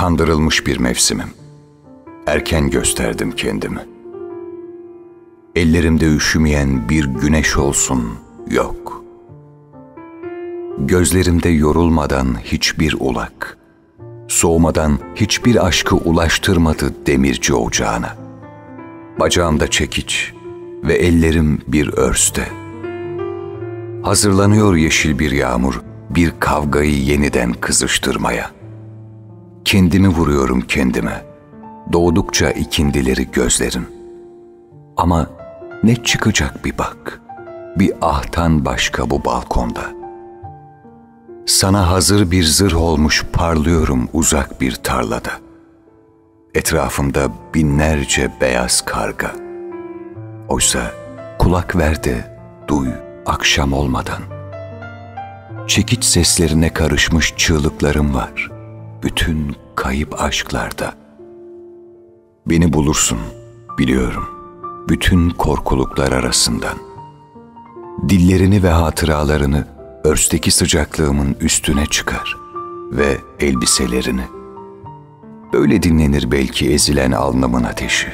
Kandırılmış bir mevsimim. Erken gösterdim kendimi. Ellerimde üşümeyen bir güneş olsun yok. Gözlerimde yorulmadan hiçbir ulak, soğumadan hiçbir aşkı ulaştırmadı demirci ocağına. Bacağımda çekiç ve ellerim bir örste. Hazırlanıyor yeşil bir yağmur, bir kavgayı yeniden kızıştırmaya. Kendimi vuruyorum kendime. Doğdukça ikindileri gözlerin. Ama ne çıkacak bir bak. Bir ahtan başka bu balkonda. Sana hazır bir zırh olmuş parlıyorum uzak bir tarlada. Etrafımda binlerce beyaz karga. Oysa kulak ver de duy akşam olmadan. Çekiç seslerine karışmış çığlıklarım var. Bütün kayıp aşklarda. Beni bulursun, biliyorum. Bütün korkuluklar arasından. Dillerini ve hatıralarını örsteki sıcaklığımın üstüne çıkar ve elbiselerini. Böyle dinlenir belki ezilen alnımın ateşi.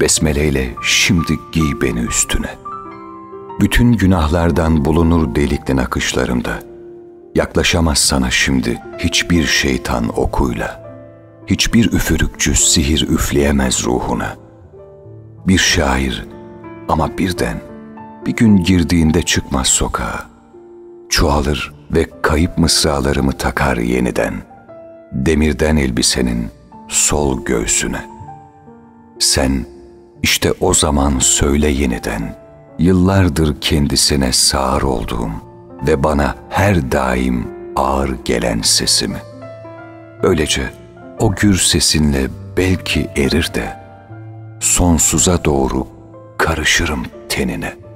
Besmeleyle şimdi giy beni üstüne. Bütün günahlardan bulunur delikli nakışlarımda. Yaklaşamaz sana şimdi hiçbir şeytan okuyla. Hiçbir üfürükçü sihir üfleyemez ruhuna. Bir şair ama birden bir gün girdiğinde çıkmaz sokağa. Çoğalır ve kayıp mısralarımı takar yeniden. Demirden elbisenin sol göğsüne. Sen işte o zaman söyle yeniden. Yıllardır kendisine sağır olduğum ve bana her daim ağır gelen sesimi. Böylece o gür sesinle belki erir de sonsuza doğru karışırım tenine.''